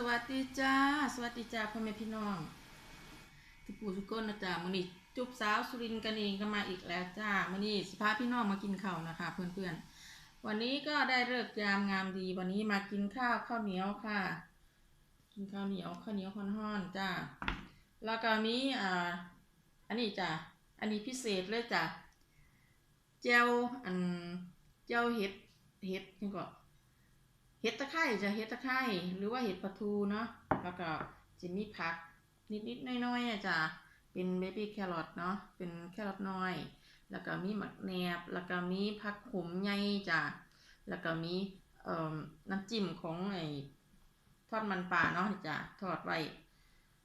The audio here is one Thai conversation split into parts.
สวัสดีจ้า สวัสดีจ้าพ่อแม่พี่น้องทุกผู้ทุกคนนะจ้ามื้อนี้จุบสาวสุรินกันเองก็มาอีกแล้วจ้ามื้อนี้สิพาพี่น้องมากินข้าวนะคะ เพื่อนๆ วันนี้ก็ได้เลิกษ์ยามงามดี วันนี้มากินข้าวข้าวเหนียวค่ะ กินข้าวเหนียวข้าวเหนียวฮ้อนๆจ้าแล้วก็มีอ่าอันนี้จ้ะอันนี้พิเศษเลยจ้ะเจลอันเจลเห็ดเห็ดนี่ก็ เห็ดตะไคร้จะเห็ดตะไคร้หรือว่าเห็ดปลาทูเนาะแล้วก็จะมีผักนิดๆน้อยๆอะจ้ะเป็นเบบี้แครอทเนาะเป็นแครอทน้อย แล้วก็มีหมักแนบ แล้วก็มีผักขมใหญ่จ้ะแล้วก็มีเอ่อน้ำจิ้มของไอ้ทอดมันปลาเนาะจ้ะทอดไว้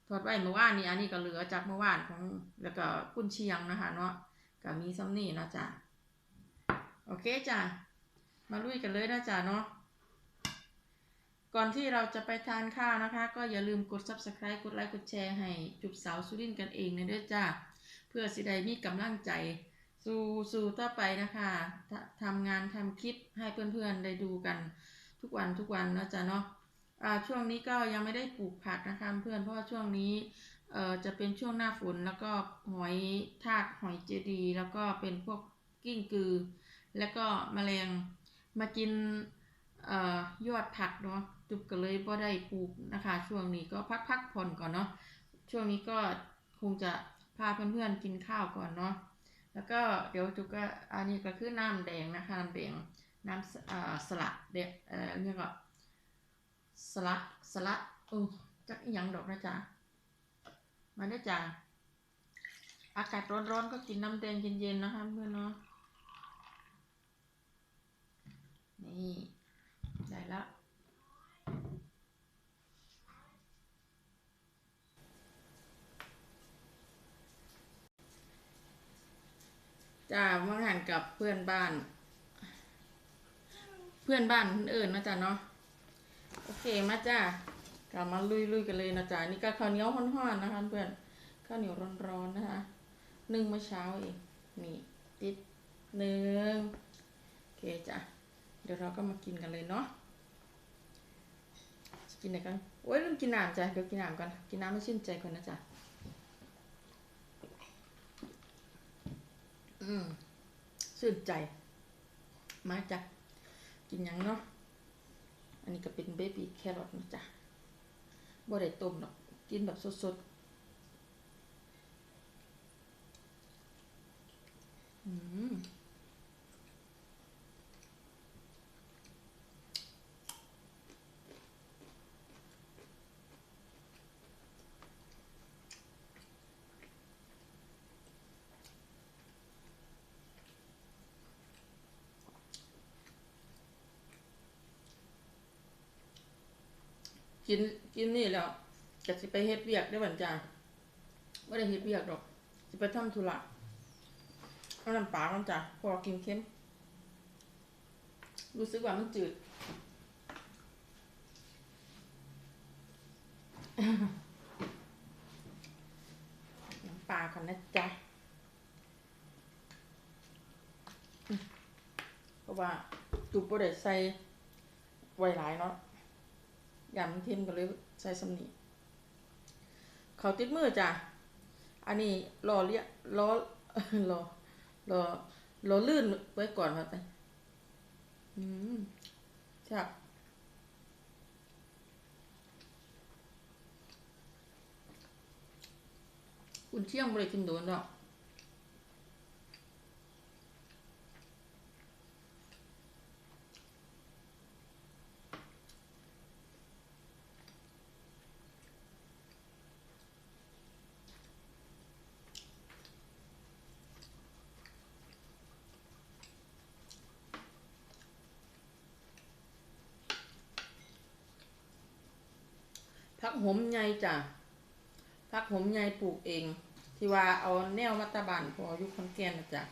ทอดไว้เมื่อวานนี้อันนี้ก็เหลือจากเมื่อวานของแล้วก็กุนเชียงนะคะเนาะก็มีซ้ำนี่นะจ้ะโอเคจ้ะมาลุยกันเลยนะจ้ะเนาะ ก่อนที่เราจะไปทานข้าวนะคะ ก็อย่าลืมกด subscribe กดไลค์กดแชร์ให้จุบสาวสุรินกันเองนะด้อจ้าเพื่อสิได้มีกำลังใจ สู่สู่ต่อไปนะคะทำงานทำคลิปให้เพื่อนๆได้ดูกันทุกวันทุกวันนะจ๊ะเนาะช่วงนี้ก็ยังไม่ได้ปลูกผักนะคะเพื่อนเพราะว่าช่วงนี้จะเป็นช่วงหน้าฝนแล้วก็หอยทากหอยเจดีแล้วก็เป็นพวกกิ้งกือ แล้วก็แมลงมากินออยอดผักเนาะ จุบก็เลยบ่ได้ปลูกนะคะ ช่วงนี้ก็พักพักผ่อนก่อนเนาะช่วงนี้ก็คงจะพาเพื่อนๆกินข้าวก่อนเนาะแล้วก็เดี๋ยวจุบก็อันนี้ก็คือน้ำแดงนะคะน้ำแดงน้ำสอ่าสลัดเด็กเอ่อเรียกว่าสลัดสลัดเออจักอีหยังดอกนะจ๊ะมาได้จ้ะอากาศร้อนๆก็กินน้ำแดงเย็นๆนะคะเพื่อนเนาะนี่ได้แล้ว จ้ามาหันกับเพื่อนบ้าน เพื่อนบ้านคนอื่นนะจ๊ะเนาะโอเคมาจ้ากลับมาลุยลุยๆกันเลยนะจ๊ะนี่ก็ข้าวเหนียวร้อนๆนะคะเพื่อนข้าวเหนียวร้อนๆนะคะนึ่งเมื่อเช้าเองนี่ติดหนึ่งโอเคจ้ะเดี๋ยวเราก็มากินกันเลยเนาะกินไหนกันโอ้ยลืมกินน้ำจ้ะเดี๋ยวกินน้ำก่อนกินน้ำไม่ชื่นใจก่อนนะจ๊ะ อืมชื่นใจ มาจ้ะกินยังเนาะอันนี้ก็เป็นเบบี้แครอทนะจ๊ะบ่ได้ต้มหรอก กินแบบสดๆ อืม กินกินนี่แล้วจะสิไปเฮ็ดเวียกได้บันจ้าไม่ได้เฮ็ดเวียกดอกสิไปทำธุระเอาน้ำปลามันจ้ะพอกินเค็มรู้สึกว่ามันจืด น้ำปลาก่อนนะจ๊ะเพราะว่าตุบบ่ได้ใส่ไวหลายเนาะ ยำเค็มก็เลยใส่สำนีเขาติดมือจ้ะ อันนี้รอเรียรอรอรอรอลื่นไว้ก่อนครับไปอืมครับคุณเชี่ยงบริกินโดนดอกพัก หมใหญ่จ้ะพักหมใหญ่ปลูกเอง ที่ว่าเอาแนวมัตบานพออยู่คอนแก่นจ้ะ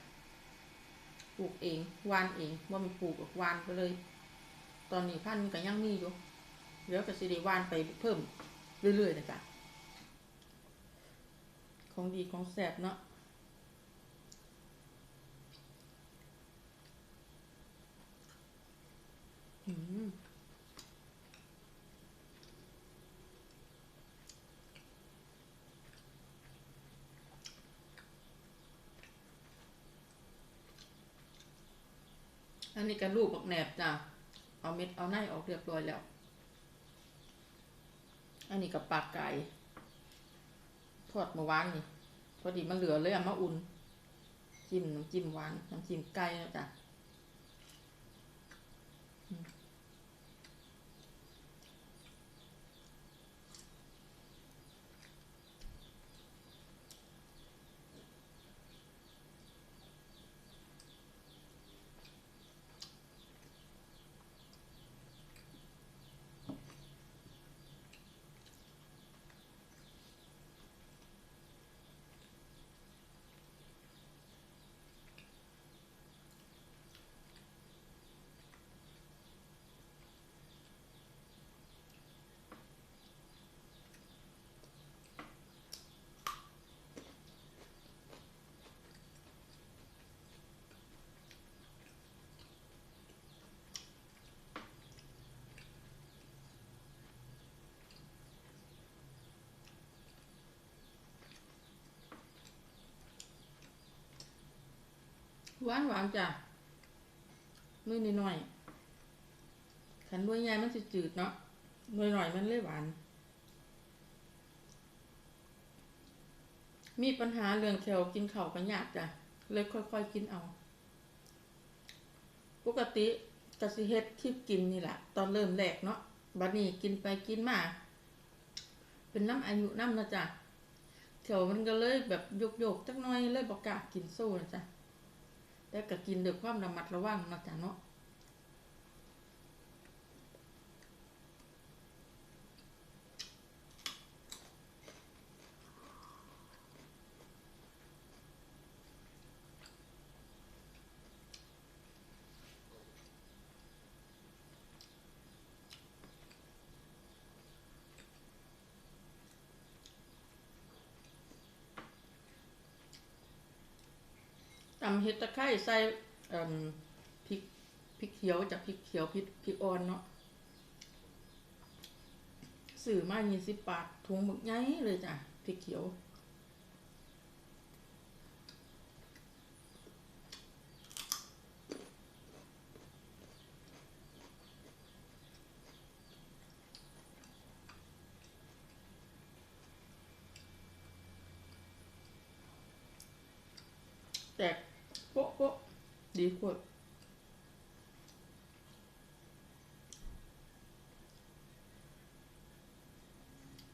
ปลูกเองวานเองว่ามันปลูกหวานไปเลย ตอนนี้พันธุ์ก็ยังมีอยู่เดี๋ยวก็สิได้วานไปเพิ่มเรื่อยๆนะจ๊ะของดีของแสบเนาะอืม นี้ก็ลูกบักแหนบจ้ะเอาเม็ดเอาไนออกเรียบร้อยแล้ว อันนี้กับปากไก่ทอดเมื่อวานนี่พอดีมันเหลือเลยอะมาอุ่นจิ้มน้ำจิ้มหวานน้ำจิ้มไก่นะจ้ะ หวานหวานจ้ะนุ่ยน้อยขันด้วยใหญ่มันจะจืดเนาะหน่อยหน่อยมันเลยหวาน มีปัญหาเรื่องแคลกินเข่ากันยากจ้ะ เลยค่อยๆกินเอา ปกติกสิเฮ็ดคลิปกินนี่แหละตอนเริ่มแรกเนาะบัดนี้กินไปกินมา เป็นน้ำอายุน้ำนะจ๊ะแถวมันก็เลยแบบโยกๆจักหน้อยเลยบอกกล้ากินโซ่นะจ๊ะ แต่ก็กินด้วยความระมัดระวังนะจ๊ะเนาะำเห็ดตะไคร้ใส่พริกพริกเขียวจากพริกเขียวพริกพริกอ่อนเนาะสื่อมายี่สิบบาทถุงหมึกใหญ่เลยจ้ะพริกเขียวแตก โป๊ะโป๊ะดีโคตร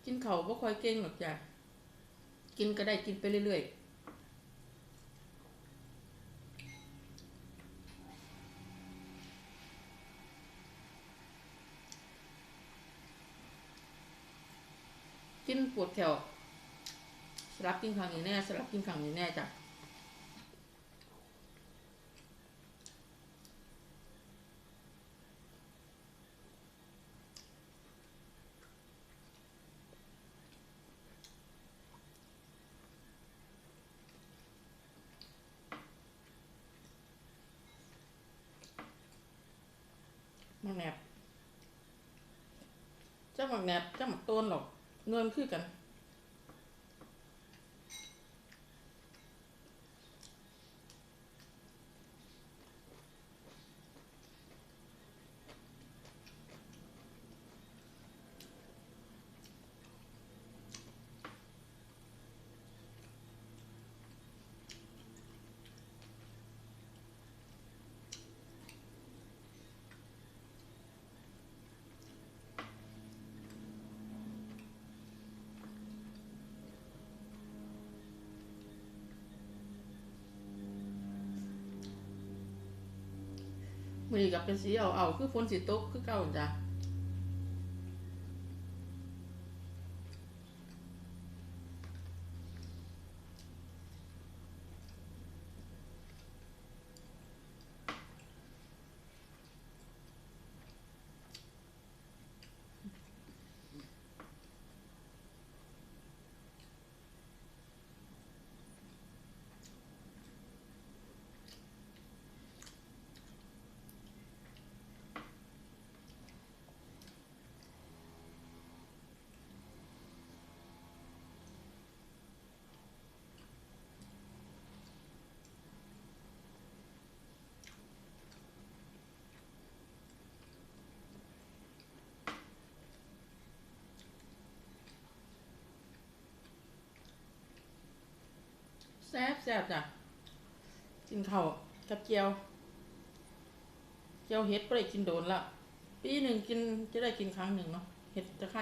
กินเขาวบ่ค่อยเก่งหรอกจ้ะกินก็ได้กินไปเรื่อยๆ กินปวดแถวสลับกินข้างนี้แน่สลับกินข้างนี้แน่จ้ะ หมักแหนบเจ้า หมักแหนบเจ้าหมักต้นหรอกเงินคือกัน มือกับเป็นสีเอาเอาๆคือฝนสีตกคือเก่าจ้ะ แซ่บแซ่บจ้ะกินข้าวกับเจียวเจียวเห็ดก็ได้กินโดนละปีหนึ่งกินจะได้กินครั้งหนึ่งเนาะเห็ดจะไข่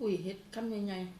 อุ้ยเห็ดคำใหญ่ๆ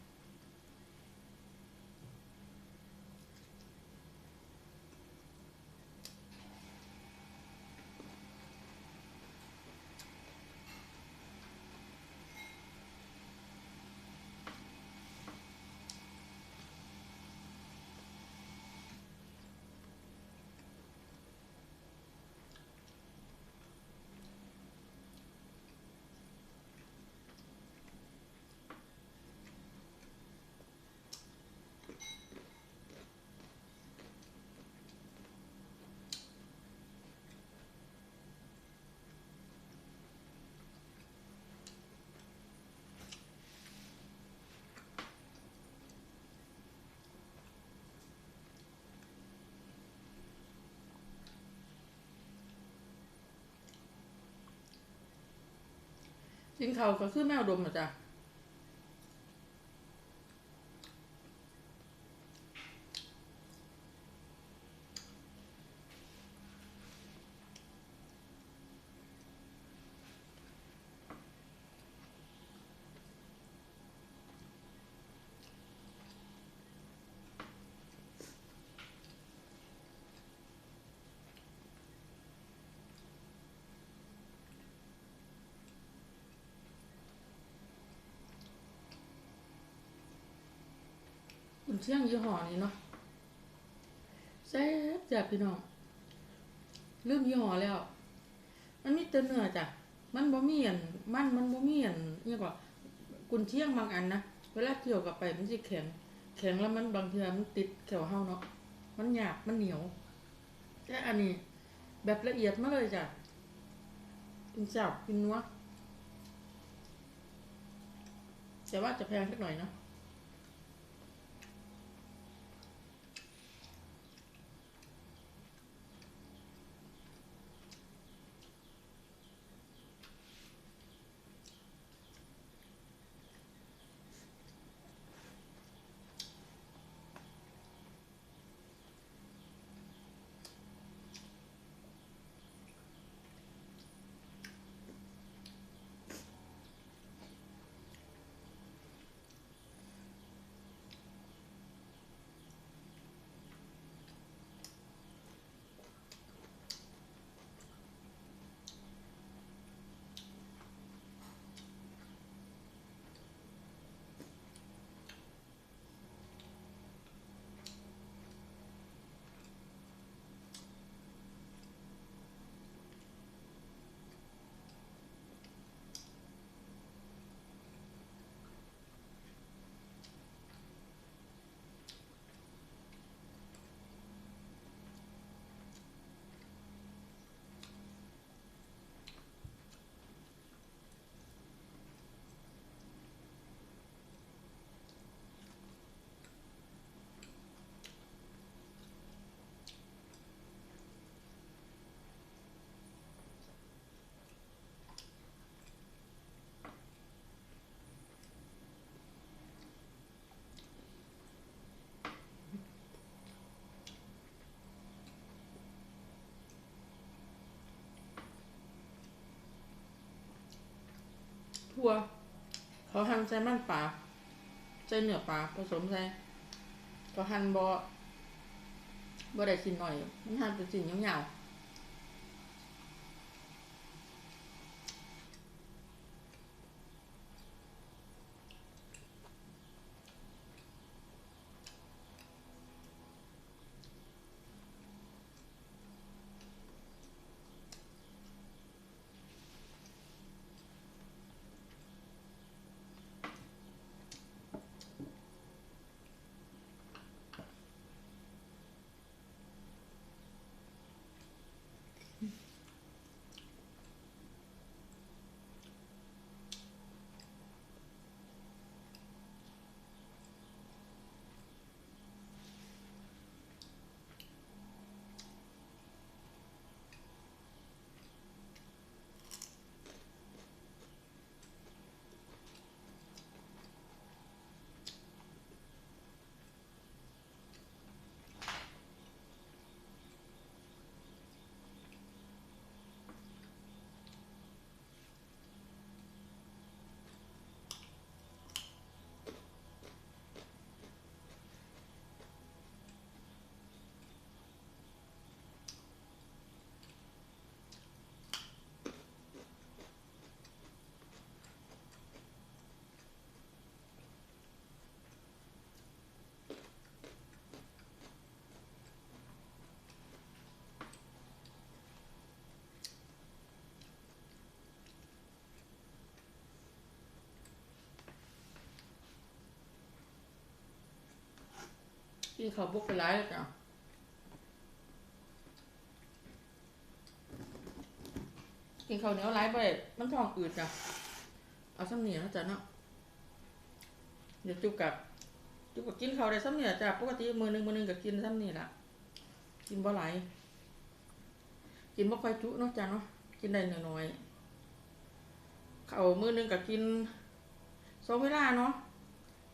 กินเขาวก็คือแมวดมนะจ้ะ เชียงยี่ห้อนี้เนาะแซ่บจ้ะพี่น้องลืมยี่ห้อแล้ว มันมีแต่เนื้อจ้ะมันบ่มีอันมันมันบ่มีอันนี่ก็กุนเชียงบางอันนะเวลาเกี่ยวกับไปมันสิแข็ง แข็งแล้วมันบางเทีมันติดแขวเฮาเนาะมันหยาบมันเหนียวแต่อันนี้ แบบละเอียดมาเลยจ้ะกินเจับกินนัวแต่ว่าจะแพงสักหน่อยเนาะ ทั่วเขาหั่นใส่มันปลาใส่เนื้อปลาผสมใส่ก็หั่นบ่บ่ได้ชิ้นหน่อยมันหั่นเป็นชิ้นยาวๆ กินข้าวบุกไปร้ายแล้วจ้ะกินข้าวเหนียวร้ายไปมันท้องอืดจ้ะเอาซ้ำเหนียวจ้ะเนาะเดี๋ยวจุกกับจุกกับกินข้าวได้ซ้ำเหนียวจ้ะปกติมือหนึงมือหนึงก็กินซ้ำเหนี่ละกินบ่หลกินบ่ค่อยจุเนาะจ้ะเนาะกินได้น้อยๆข้าวมือหนึงก็กินสองเวลาเนาะ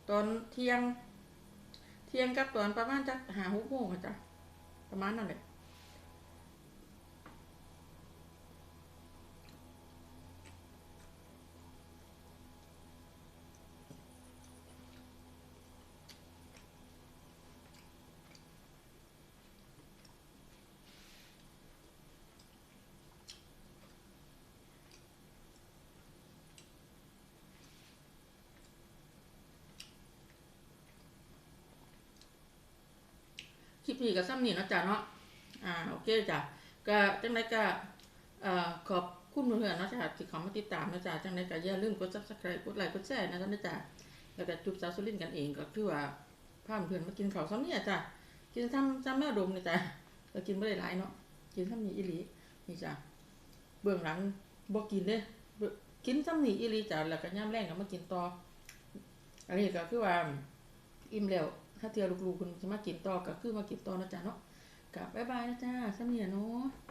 ตอนเที่ยง เที่ยงกับตอนประมาณจะหาหกโมงอะจ้ะประมาณนั่นแหละคลิ ปนี้ก็ซ้ำนี่เนาะจ้ะเนาะอ่าโอเคจ้ะก็จังไดก็เอ่อขอบคุณเพื่อนๆเนาะจ้ะที่เขามาติดตามเนาะจ้ะจังไดก็อย่าลืมกด Subscribe กดไลค์กดแชร์นะจ้ะแล้วก็จุบสาวสุรินกันเองก็คือว่าพาเพื่อนมากินข้าวซ้ำนี่จ้ะกินซ้ำซ้ำแม่ดมเนี่จ้ะก็กินไม่ได้หลายเนาะกินซ้ำนี่อีหลีนี่จ้ะเบื้องหลังบ่กินเด้กินซ้ำนี่อีหลีจ้ะแล้วก็ย่ำแรงก็มากินต่ออันนี้ก็คือว่าอิ่มแล้ว ถ้าเทียลูกๆคุณจะมากินต่อก็คือมากินต่อนะจ๊ะเนาะกับบ๊ายบายนะจ๊ะสมียเนาะ